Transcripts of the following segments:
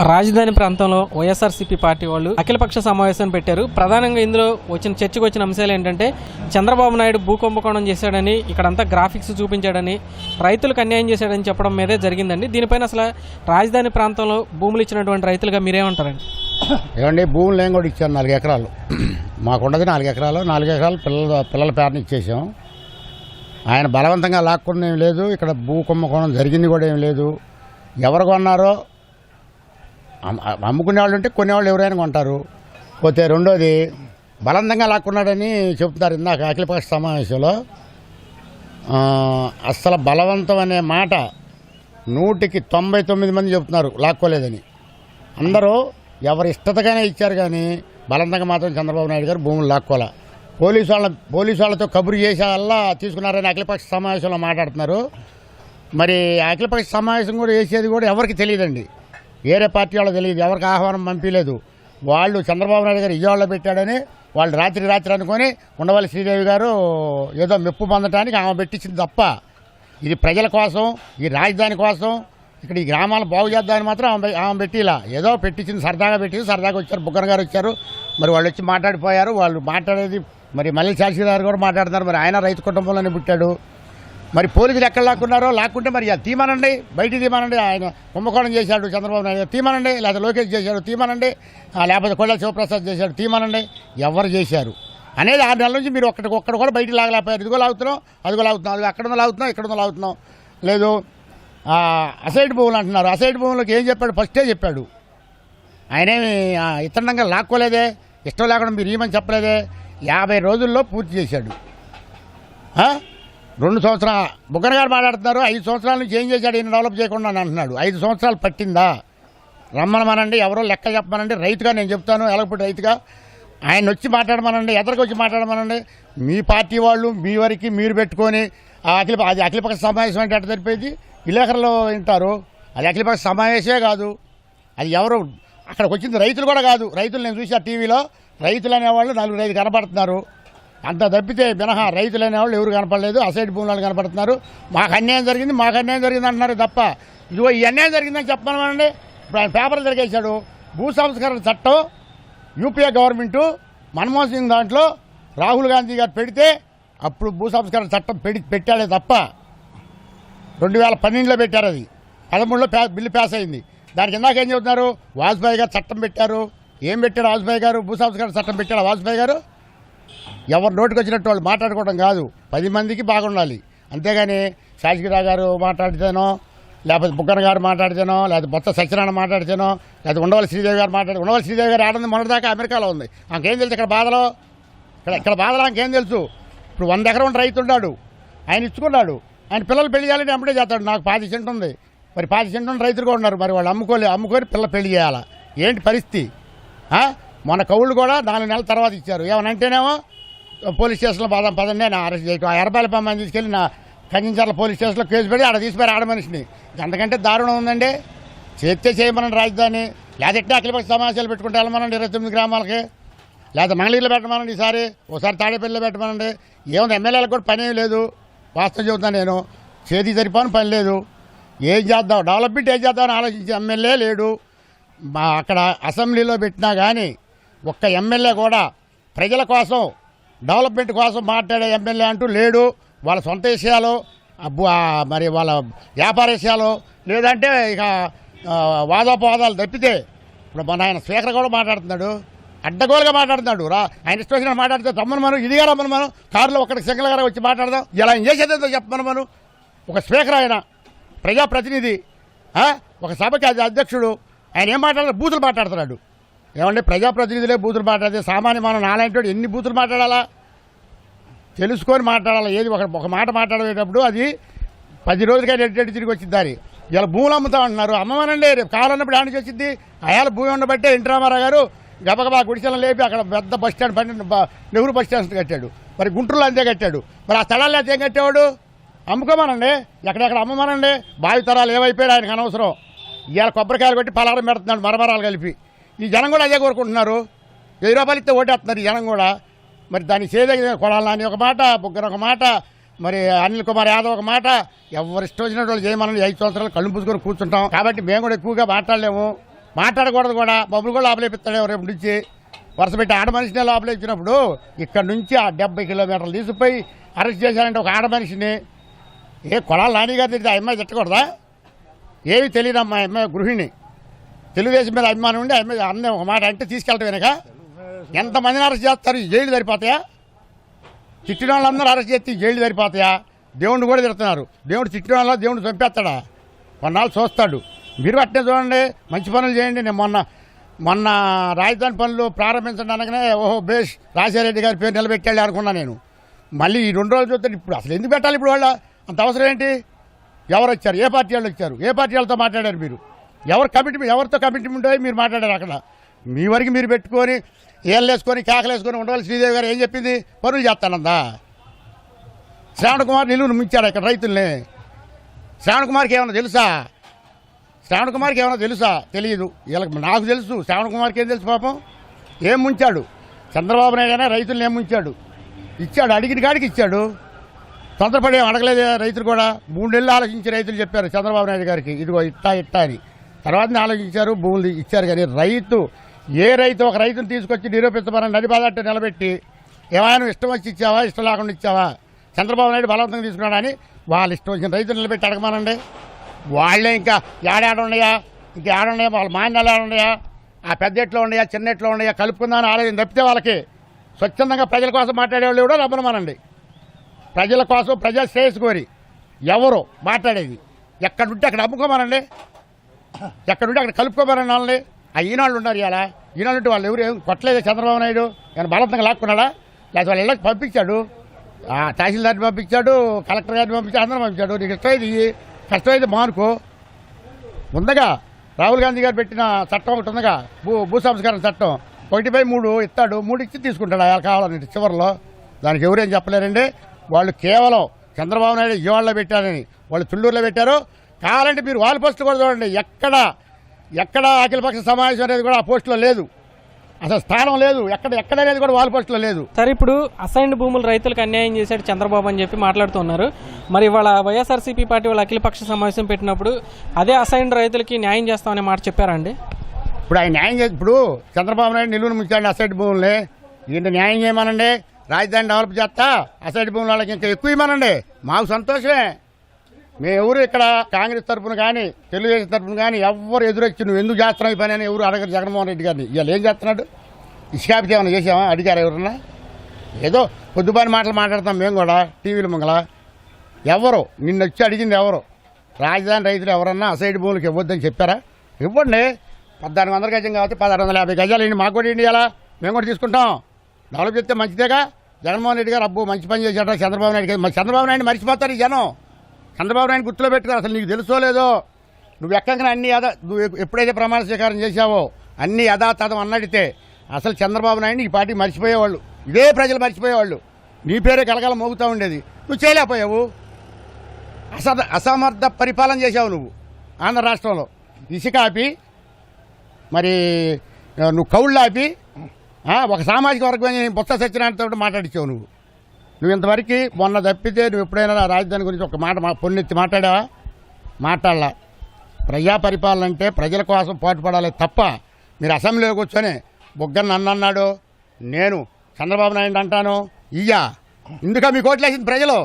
రాజధాని ప్రాంతంలో వైఎస్ఆర్సీపీ పార్టీ వాళ్ళు అఖిలపక్ష సమావేశం పెట్టారు. ప్రధానంగా ఇందులో వచ్చిన చర్చకు వచ్చిన అంశాలు ఏంటంటే చంద్రబాబు నాయుడు భూ కుంభకోణం చేశాడని ఇక్కడంతా గ్రాఫిక్స్ చూపించాడని రైతులకు అన్యాయం చేశాడని చెప్పడం మీదే జరిగిందండి. దీనిపైన అసలు రాజధాని ప్రాంతంలో భూములు ఇచ్చినటువంటి రైతులుగా మీరేమంటారండి? ఏమండి భూములు ఏం కూడా ఇచ్చాను నాలుగు ఎకరాలు. మాకున్నది నాలుగు ఎకరాలు. నాలుగు ఎకరాలు పిల్లల పిల్లల పేరుని ఇచ్చేసాం. ఆయన బలవంతంగా లాక్కుండా ఏం లేదు. ఇక్కడ భూ కుంభకోణం జరిగింది కూడా ఏం లేదు. ఎవరు కొన్నారో అమ్ముకునే వాళ్ళు ఉంటే కొనేవాళ్ళు ఎవరైనా కొంటారు. పోతే రెండోది బలవంతంగా లాక్కున్నాడని చెప్తున్నారు ఇందాక అఖిలపక్ష సమావేశంలో. అస్సలు బలవంతం అనే మాట నూటికి తొంభై తొమ్మిది మంది చెప్తున్నారు లాక్కోలేదని. అందరూ ఎవరి ఇష్టతగానే ఇచ్చారు కానీ బలవంతంగా మాత్రం చంద్రబాబు నాయుడు గారు భూములు లాక్కోలే. పోలీసు వాళ్ళ పోలీసు వాళ్ళతో కబురు చేసేవల్లా తీసుకున్నారని అఖిలపక్ష సమావేశంలో మాట్లాడుతున్నారు. మరి అఖిలపక్ష సమావేశం కూడా చేసేది కూడా ఎవరికి తెలియదండి. వేరే పార్టీ వాళ్ళకి తెలియదు. ఎవరికి ఆహ్వానం పంపించలేదు. వాళ్ళు చంద్రబాబు నాయుడు గారు విజయవాడలో పెట్టాడని వాళ్ళు రాత్రి రాత్రి అనుకొని ఉండవల్లి శ్రీదేవి గారు ఏదో మెప్పు పొందటానికి ఆమె పెట్టించింది తప్ప ఇది ప్రజల కోసం ఈ రాజధాని కోసం ఇక్కడ ఈ గ్రామాలు బాగు చేద్దామని మాత్రం ఆమె ఆమె పెట్టిలా. ఏదో పెట్టించింది సరదాగా పెట్టింది సరదాగా వచ్చారు బుగ్గన గారు వచ్చారు. మరి వాళ్ళు వచ్చి మాట్లాడిపోయారు. వాళ్ళు మాట్లాడేది మరి మళ్ళీ శాస్త్రి గారు కూడా మాట్లాడుతున్నారు. మరి ఆయన రైతు కుటుంబంలోనే పుట్టాడు. మరి పోలీసులు ఎక్కడ లాక్కున్నారో లాక్కుంటే మరి తీమానండి బయటికి తీమానండి ఆయన కుంభకోణం చేశాడు చంద్రబాబు నాయుడు తీమానండి లేకపోతే లోకేష్ చేశాడు తీమానండి లేకపోతే కొండల శివప్రసాద్ చేశాడు తీమానండి ఎవరు చేశారు? అనేది ఆరు నెలల నుంచి మీరు ఒక్కడికి ఒక్కడ కూడా బయటికి లాగలేకపోయారు. ఇదిగో లాగుతున్నాం అదిగో లాగుతున్నాం అది అక్కడ లాగుతున్నాం ఇక్కడ లాగుతున్నాం. లేదు అసైడ్ భూములు అంటున్నారు. అసైడ్ భూములకు ఏం చెప్పాడు? ఫస్టే చెప్పాడు. ఆయనేమి ఆ, ఇతనంగా లాక్కోలేదే? ఇష్టం లేకుండా మీరు ఏమని చెప్పలేదే? యాభై రోజుల్లో పూర్తి చేశాడు. రెండు సంవత్సరాలు బుగ్గన గారు మాట్లాడుతున్నారు ఐదు సంవత్సరాల నుంచి ఏం చేశాడు? ఈయన డెవలప్ చేయకుండా అని అంటున్నాడు. ఐదు సంవత్సరాలు పట్టిందా? రమ్మనమనండి ఎవరో లెక్క చెప్పమనండి. రైతుగా నేను చెప్తాను ఎలగపూడి రైతుగా. ఆయన వచ్చి మాట్లాడమనండి ఎదరికి వచ్చి మాట్లాడమనండి. మీ పార్టీ వాళ్ళు మీ వరకు మీరు పెట్టుకొని ఆ అఖిల అది అఖిలపక్ష సమావేశం అంటే అట్ట జరిపేది విలేకరులు వింటారు. అది అఖిలపక్ష సమావేశమే కాదు. అది ఎవరు? అక్కడికి వచ్చింది రైతులు కూడా కాదు. రైతులు నేను చూసా టీవీలో రైతులు అనేవాళ్ళు నలుగురు ఐదు కనబడుతున్నారు అంత తప్పితే మినహా రైతులైన వాళ్ళు ఎవరు కనపడలేదు అసైడ్ భూములు కనపడుతున్నారు. మాకు అన్యాయం జరిగింది మాకు అన్యాయం జరిగింది అంటున్నారు తప్ప. ఇదిగో ఈ అన్యాయం జరిగిందని చెప్పమనండి ఇప్పుడు ఆయన పేపర్లు తిరిగేశాడు. భూ సంస్కరణ చట్టం యూపీఏ గవర్నమెంటు మన్మోహన్ సింగ్ దాంట్లో రాహుల్ గాంధీ గారు పెడితే అప్పుడు భూ సంస్కరణ చట్టం పెడి పెట్టాడే తప్ప. రెండు వేల పన్నెండులో పెట్టారు అది. పదమూడులో బిల్లు పాస్ అయింది. దానికి ఇందాక ఏం చెబుతున్నారు? వాజ్పేయి గారు చట్టం పెట్టారు. ఏం పెట్టారు వాజ్పేయి గారు? భూ సంస్కరణ చట్టం పెట్టారు వాజ్పేయి గారు? ఎవరు నోటికి వచ్చినట్టు వాళ్ళు మాట్లాడుకోవడం కాదు. పది మందికి బాగుండాలి. అంతేగాని శాసగిరావు గారు మాట్లాడితేనో లేకపోతే బుగ్గన గారు మాట్లాడితేనో లేకపోతే బొత్త సత్యనారాయణ మాట్లాడితేనో లేకపోతే ఉండవల్లి శ్రీదేవి గారు మాట్లాడి ఉండవల్లి శ్రీదేవి గారు ఆడంది మొన్నటిదాకా అమెరికాలో ఉంది. ఆమెకేం తెలుసు ఇక్కడ బాధలో? ఇక్కడ ఇక్కడ బాధలో ఆమెకేం తెలుసు? ఇప్పుడు వంద ఎకరం ఉన్న రైతు ఉన్నాడు. ఆయన ఇచ్చుకున్నాడు. ఆయన పిల్లలు పెళ్ళి చేయాలని అప్పుడే చేస్తాడు. నాకు పాతి సెంట్ ఉంది. మరి పాతి సెంట్ ఉన్న రైతులు కూడా ఉన్నారు. మరి వాళ్ళు అమ్ముకోలే అమ్ముకొని పిల్ల పెళ్ళి చేయాలా? ఏంటి పరిస్థితి? మన కౌళ్ళు కూడా నాలుగు నెలల తర్వాత ఇచ్చారు. ఏమనంటేనేమో పోలీస్ స్టేషన్లో పద పదండి నేను అరెస్ట్ చేయటం ఆ ఎర్రబాలి పమ్మని తీసుకెళ్ళి నా కంచెంచర్ల పోలీస్ స్టేషన్లో కేసు పెట్టి ఆడ తీసిపోయారు ఆడ మనిషిని. అంతకంటే దారుణం ఉందండి. చేస్తే చేయమనండి రాజధాని. లేదంటే అఖిలపక్ష సమావేశాలు పెట్టుకుంటే వెళ్ళమనండి ఇరవై తొమ్మిది గ్రామాలకి. లేదా మంగళగిరిలో పెట్టమనండి ఈసారి. ఒకసారి తాడేపల్లిలో పెట్టమనండి. ఏముంది ఎమ్మెల్యేలకు కూడా పని లేదు. వాస్తవం చెబుతాను నేను. చేతి సరిపోని పని లేదు. ఏం చేద్దాం? డెవలప్మెంట్ ఏం చేద్దామని ఆలోచించి ఎమ్మెల్యే లేడు. మా అక్కడ అసెంబ్లీలో పెట్టినా కానీ ఒక్క ఎమ్మెల్యే కూడా ప్రజల కోసం డెవలప్మెంట్ కోసం మాట్లాడే ఎమ్మెల్యే అంటూ లేడు. వాళ్ళ సొంత విషయాలు మరి వాళ్ళ వ్యాపార విషయాలు లేదంటే ఇక వాదోపవాదాలు తప్పితే ఇప్పుడు మన ఆయన స్పీకర్ కూడా మాట్లాడుతున్నాడు అడ్డగోలుగా మాట్లాడుతున్నాడు. రా ఆయన ఇష్టం వచ్చిన మాట్లాడితే తమ్మను మనం ఇదిగా రమ్మను మనం కారులో ఒకటి సింగల్ గారు వచ్చి మాట్లాడదాం. ఇలా ఏం చేసేదో చెప్పమను మనం ఒక స్పీకర్ ఆయన ప్రజాప్రతినిధి ఒక సభకి అధ్యక్షుడు ఆయన ఏం మాట్లాడారు బూతులు మాట్లాడుతున్నాడు. ఏమంటే ప్రజాప్రతినిధులే బూతులు మాట్లాడితే సామాన్య మనం నాలాంటి వాడు ఎన్ని బూతులు మాట్లాడాలా? తెలుసుకొని మాట్లాడాలి? ఏది ఒక ఒక మాట మాట్లాడేటప్పుడు అది పది రోజులకైనా ఎట్టి తిరిగి వచ్చింది దారి. ఇలా భూములు అమ్ముతా అంటున్నారు అమ్మమనండి రేపు కావాలన్నప్పుడు ఆడికి వచ్చింది అయాల భూమి ఉండబట్టే ఎన్టీ రామారావు గారు గబగబా గుడిసెలను లేపి అక్కడ పెద్ద బస్ స్టాండ్ బండి నెహ్రూ బస్ స్టాండ్ కట్టాడు. మరి గుంటూరులో అంతే కట్టాడు. మరి ఆ స్థలాలు అయితే కట్టేవాడు? అమ్ముకోమనండి. ఎక్కడెక్కడ అమ్మమనండి? బావి తరాలు ఏమైపోయాడు ఆయనకు అనవసరం. ఇవాళ కొబ్బరికాయలు పెట్టి పలారం పెడుతున్నాడు మరమరాలు కలిపి. ఈ జనం కూడా అదే కోరుకుంటున్నారు. వెయ్యి రూపాయలు ఇస్తే ఓటేస్తున్నారు ఈ జనం కూడా. మరి దాన్ని చేదగిన కొడాలని ఒక మాట బుగ్గర ఒక మాట మరి అనిల్ కుమార్ యాదవ్ ఒక మాట. ఎవరు ఇష్టం వచ్చినట్టు వాళ్ళు చేయమని ఐదు సంవత్సరాలు కళ్ళు పూసుకొని కూర్చుంటాం. కాబట్టి మేము కూడా ఎక్కువగా మాట్లాడలేము. మాట్లాడకూడదు కూడా. బొబ్బులు కూడా లోపలేపిస్తాడు రేపు నుంచి. వరుస పెట్టి ఆడ మనిషిని లోపలేపించినప్పుడు ఇక్కడ నుంచి ఆ డెబ్బై కిలోమీటర్లు తీసుకుపోయి అరెస్ట్ చేశారంటే ఒక ఆడ మనిషిని. ఏ కొడాలి నాని గారు తిరిగి ఆ అమ్మాయి తిట్టకూడదా? ఏమి తెలియదు అమ్మాయి అమ్మాయి గృహిణి. తెలుగుదేశం మీద అభిమానం ఉండి ఆ అమ్మాయి అన్న ఒక మాట అంటే తీసుకెళ్ళటం వెనక. ఎంతమందిని అరెస్ట్ చేస్తారు? జైలు సరిపోతాయా? తిట్టిన వాళ్ళందరూ అరెస్ట్ చేస్తే జైలు సరిపోతాయా? దేవుడిని కూడా తిడుతున్నారు. దేవుడు తిట్టిన వాళ్ళ దేవుడు చంపేస్తాడా? కొన్నాళ్ళు చూస్తాడు. మీరు అట్నే చూడండి. మంచి పనులు చేయండి. నేను మొన్న మొన్న రాజధాని పనులు ప్రారంభించడానికనే ఓహో బేష్ రాజారెడ్డి గారి పేరు నిలబెట్టాలి అనుకున్నా నేను. మళ్ళీ ఈ రెండు రోజులు చూస్తే ఇప్పుడు అసలు ఎందుకు పెట్టాలి ఇప్పుడు వాళ్ళ? అంత అవసరం ఏంటి? ఎవరు వచ్చారు? ఏ పార్టీ వాళ్ళు వచ్చారు? ఏ పార్టీ వాళ్ళతో మాట్లాడారు మీరు? ఎవరు కమిట్మెంట్ ఎవరితో కమిట్మెంట్ మీరు మాట్లాడారు అక్కడ. మీ వరకు మీరు పెట్టుకొని ఏళ్ళేసుకొని కేకలేసుకొని ఉండవాలి శ్రీదేవి గారు ఏం చెప్పింది? పనులు చేస్తానందా? శ్రావణ కుమార్ నిలువును ముంచాడు ఇక్కడ రైతుల్ని. శ్రావణ కుమార్కి ఏమైనా తెలుసా? శ్రావణ కుమార్కి ఏమైనా తెలుసా? తెలియదు వీళ్ళకి నాకు తెలుసు. శ్రావణ కుమార్కి ఏం తెలుసు పాపం? ఏం ముంచాడు? చంద్రబాబు నాయుడు అయినా రైతుల్ని ఏం ముంచాడు? ఇచ్చాడు అడిగిన కాడికి ఇచ్చాడు. తొందరపడి ఏం అడగలేదు రైతులు కూడా? మూడు నెలలు ఆలోచించి రైతులు చెప్పారు చంద్రబాబు నాయుడు గారికి. ఇదిగో ఇట్టా ఇట్టా అని. తర్వాత ఆలోచించారు భూములు ఇచ్చారు కానీ రైతు ఏ రైతు ఒక రైతును తీసుకొచ్చి నిరూపించమని నడిబాదంటే నిలబెట్టి ఏమైనా ఇష్టం వచ్చి ఇచ్చావా ఇష్టం లేకుండా ఇచ్చావా చంద్రబాబు నాయుడు బలవంతంగా తీసుకున్నాడని వాళ్ళు ఇష్టం వచ్చిన రైతులు నిలబెట్టి అడగమానండి. వాళ్ళే ఇంకా ఏడాడ ఉన్నాయా ఇంకా ఏడున్నాయా వాళ్ళ మాన్యాలు ఏడున్నాయా ఆ పెద్ద ఎట్లో ఉన్నాయా చిన్న ఎట్లో ఉన్నాయా కలుపుకుందామని ఆలోచన తప్పితే వాళ్ళకి స్వచ్ఛందంగా ప్రజల కోసం మాట్లాడేవాళ్ళు కూడా రమ్మనమానండి. ప్రజల కోసం ప్రజా శ్రేయస్ కోరి ఎవరు మాట్లాడేది? ఎక్కడుంటే అక్కడ అమ్ముకోమనండి. ఎక్కడుంటే అక్కడ కలుపుకోమనండి వాళ్ళని ఆ ఈనాళ్ళు ఉన్నారు ఇలా ఈనాళ్ళు వాళ్ళు ఎవరు ఏం కొట్టలేదు చంద్రబాబు నాయుడు. ఆయన బలవంతంగా లాక్కున్నాడా? లేకపోతే వాళ్ళ ఇళ్ళకి పంపించాడు. తహసీల్దార్ని పంపించాడు కలెక్టర్ గారిని పంపించాడు అందరం పంపించాడు. నీకు ఇష్టమైంది కష్టమైతే మానుకో. ఉందగా రాహుల్ గాంధీ గారు పెట్టిన చట్టం ఒకటి ఉందగా భూ భూ సంస్కరణ చట్టం. ఒకటి బై మూడు ఇస్తాడు. మూడు ఇచ్చి తీసుకుంటాడు అలా కావాలని చివరిలో. దానికి ఎవరేం చెప్పలేరండి? వాళ్ళు కేవలం చంద్రబాబు నాయుడు విజయవాడలో పెట్టారని. వాళ్ళు తుళ్ళూరులో పెట్టారు. కావాలంటే మీరు వాళ్ళ పోస్టులు కూడా చూడండి. ఎక్కడ ఎక్కడ అఖిలపక్ష సమావేశం అనేది కూడా ఆ పోస్టులో లేదు. అసలు స్థానం లేదు. ఎక్కడ ఎక్కడ అనేది కూడా వాళ్ళ పోస్టులో లేదు. సరే ఇప్పుడు అసైన్డ్ భూములు రైతులకు అన్యాయం చేశాడు చంద్రబాబు అని చెప్పి మాట్లాడుతున్నారు మరి ఇవాళ వైఎస్ఆర్సీపీ పార్టీ వాళ్ళు అఖిలపక్ష సమావేశం పెట్టినప్పుడు అదే అసైన్డ్ రైతులకి న్యాయం చేస్తామనే మాట చెప్పారండి ఇప్పుడు ఆయన న్యాయం చేసి ఇప్పుడు చంద్రబాబు నాయుడు నిలువును ముంచాడు అసైడ్ భూముల్ని. ఈయన న్యాయం చేయమనండి. రాజధాని డెవలప్ చేస్తా. అసైడ్ భూముల వాళ్ళకి ఇంకా ఎక్కువ ఇవ్వమనండి. మాకు సంతోషమే. ఎవరు ఇక్కడ కాంగ్రెస్ తరఫున కానీ తెలుగుదేశం తరఫున కానీ ఎవరు ఎదురొచ్చి నువ్వు ఎందుకు చేస్తున్నావు ఈ పని అని ఎవరు అడగరు జగన్మోహన్ రెడ్డి గారిని. ఇవాళ ఏం చేస్తున్నాడు? ఇసుకాపితే ఏమైనా చేసామా అడిగారు ఎవరన్నా? ఏదో పొద్దుబాని మాటలు మాట్లాడతాం మేము కూడా టీవీల మంగళ ఎవరు? నిన్న వచ్చి అడిగింది ఎవరు? రాజధాని రైతులు ఎవరన్నా అసైడ్ భూములకు ఇవ్వద్దని చెప్పారా? ఇవ్వండి. పద్నాలుగు వందల గజం కాబట్టి పదహారు వందల యాభై గజాలు ఇండి మాకు కూడా ఇండియాలా మేము కూడా తీసుకుంటాం. డెవలప్ చేస్తే మంచిదేగా? జగన్మోహన్ రెడ్డి గారు అబ్బు మంచి పని చేసేట చంద్రబాబు నాయుడు చంద్రబాబు నాయుడు మర్చిపోతారు ఈ జనం. చంద్రబాబు నాయుడు గుర్తులో పెట్టుకో అసలు నీకు తెలుసో లేదో? నువ్వు ఎక్కగానే అన్ని యథా నువ్వు ఎప్పుడైతే ప్రమాణ స్వీకారం చేశావో అన్ని యథాతథం అన్నడితే అసలు చంద్రబాబు నాయుడు ఈ పార్టీ మర్చిపోయేవాళ్ళు. ఇదే ప్రజలు మర్చిపోయేవాళ్ళు. నీ పేరే కలకల మోగుతూ ఉండేది. నువ్వు చేయలేకపోయావు. అస అసమర్థ పరిపాలన చేసావు నువ్వు ఆంధ్ర రాష్ట్రంలో. ఇసుక ఆపి మరి నువ్వు కౌళ్ళు ఆపి ఒక సామాజిక వర్గం బొత్స సత్యనారాయణతో మాట్లాడించావు నువ్వు. నువ్వు ఇంతవరకు మొన్న తప్పితే నువ్వు ఎప్పుడైనా రాజధాని గురించి ఒక మాట మా పొన్నెత్తి మాట్లాడావా? మాట్లాడలా. ప్రజా పరిపాలన అంటే ప్రజల కోసం పాటుపడాలి తప్ప మీరు అసెంబ్లీలో కూర్చొని బుగ్గన్న నన్ను అన్నాడు నేను చంద్రబాబు నాయుడు అంటాను ఇయ్యా. ఇందుక మీకు ఓట్లేసింది ప్రజలు.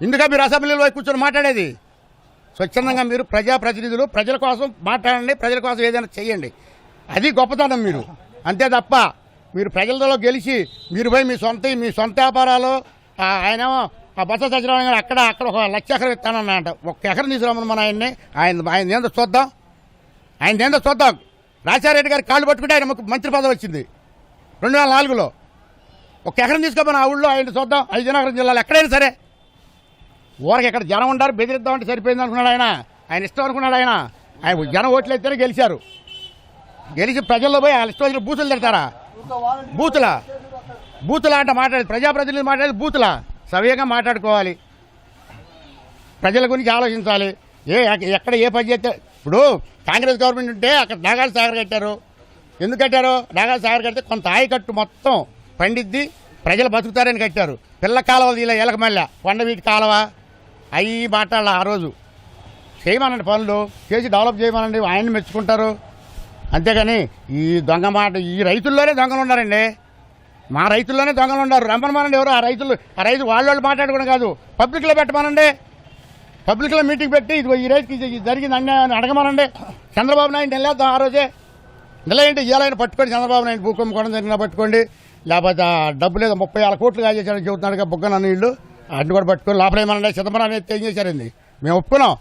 ఇందుక మీరు అసెంబ్లీలో పోయి కూర్చొని మాట్లాడేది. స్వచ్ఛందంగా మీరు ప్రజాప్రతినిధులు ప్రజల కోసం మాట్లాడండి ప్రజల కోసం ఏదైనా చేయండి అది గొప్పతనం మీరు. అంతే తప్ప మీరు ప్రజలలో గెలిచి మీరు పోయి మీ సొంత మీ సొంత వ్యాపారాలు ఆయన ఆయనేమో ఆ బస సత్యనారాయణ గారు అక్కడ అక్కడ ఒక లక్ష ఎకరం ఇస్తానన్నట ఒక ఎకరం తీసుకురామని మన ఆయన్ని ఆయన ఆయన ఏందో చూద్దాం. ఆయన ఏందో చూద్దాం. రాజారెడ్డి గారి కాళ్ళు పట్టుకుంటే ఆయన మంత్రి పదవి వచ్చింది. రెండు వేల నాలుగులో. ఒక ఎకరం తీసుకోమని ఆ ఊళ్ళో ఆయన చూద్దాం. విజయనగరం జిల్లాలో ఎక్కడైనా సరే. ఊరికి ఎక్కడ జనం ఉండారు బెదిరిద్దామంటే సరిపోయింది అనుకున్నాడు ఆయన. ఆయన ఇష్టం అనుకున్నాడు ఆయన. ఆయన జనం ఓట్లు అయితేనే గెలిచారు. గెలిచి ప్రజల్లో పోయి వాళ్ళ ఇష్టం వచ్చిన బూతులు తిడతారా? బూతులా? బూతులా అంటే మాట్లాడేది. ప్రజాప్రతినిధులు మాట్లాడేది బూతులా. సవ్యంగా మాట్లాడుకోవాలి. ప్రజల గురించి ఆలోచించాలి. ఏ ఎక్క- ఎక్కడ ఏ పని చేస్తే ఇప్పుడు కాంగ్రెస్ గవర్నమెంట్ ఉంటే అక్కడ నాగాల సాగర్ కట్టారు. ఎందుకు కట్టారు? నాగాల సాగర్ కడితే కొంత ఆయకట్టు మొత్తం పండిద్ది ప్రజలు బతుకుతారని కట్టారు. పిల్ల కాలువలు ఇలా ఎలకమల్ల కొండవీటి కాలువ. అవి మాట్లాడాల ఆ రోజు. చేయమనండి పనులు. చేసి డెవలప్ చేయమనండి. ఆయన్ని మెచ్చుకుంటారు. అంతేగాని ఈ దొంగ మాట ఈ రైతుల్లోనే దొంగలు ఉన్నారండి. మా రైతుల్లోనే దొంగలు ఉన్నారు. రమ్మనమానండి ఎవరు? ఆ రైతులు ఆ రైతు వాళ్ళ వాళ్ళు మాట్లాడుకోవడం కాదు పబ్లిక్లో పెట్టమనండి. పబ్లిక్లో మీటింగ్ పెట్టి ఇదిగో ఈ రైతుకి జరిగింది అన్యాయం అడగమనండి. చంద్రబాబు నాయుడు నిలేద్దాం ఆ రోజే నిలయండి ఇలా పట్టుకోండి. చంద్రబాబు నాయుడు భూకంపం కూడా పట్టుకోండి. లేకపోతే డబ్బు లేదు ముప్పై ఆరు కోట్లు కాజేశాడని చెబుతున్నాడు బుగ్గన నీళ్ళు అన్ని కూడా పట్టుకొని లోపలేమనండి చిదంబరం అనేది ఏం చేశారండి? మేము ఒప్పుకున్నాం.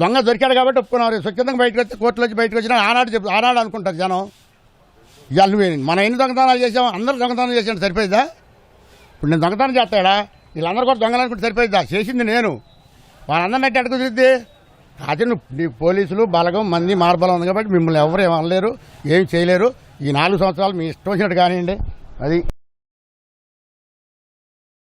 దొంగ దొరికాడు కాబట్టి ఒప్పుకున్నాం స్వచ్ఛందంగా బయటకు వచ్చి కోర్టులో వచ్చి బయటకు వచ్చినా ఆనాడు చెప్పు ఆనాడు అనుకుంటారు జనం. ఇవాళ నువ్వు మనం ఎన్ని దొంగతనాలు చేసాం? అందరూ దొంగతనాలు చేసాడు సరిపోయిద్దా ఇప్పుడు నేను దొంగతనం చేస్తాడా? వీళ్ళందరూ కూడా దొంగలనుకుంటే సరిపోయిద్దా చేసింది నేను. వాళ్ళందరినీ అంటే అడుగు కుదిరిద్ది అదే నువ్వు పోలీసులు బలగం మంది మార్బలం ఉంది కాబట్టి మిమ్మల్ని ఎవరు ఏం అనలేరు ఏం చేయలేరు. ఈ నాలుగు సంవత్సరాలు మీ ఇష్టం వచ్చినట్టు కానివ్వండి. అది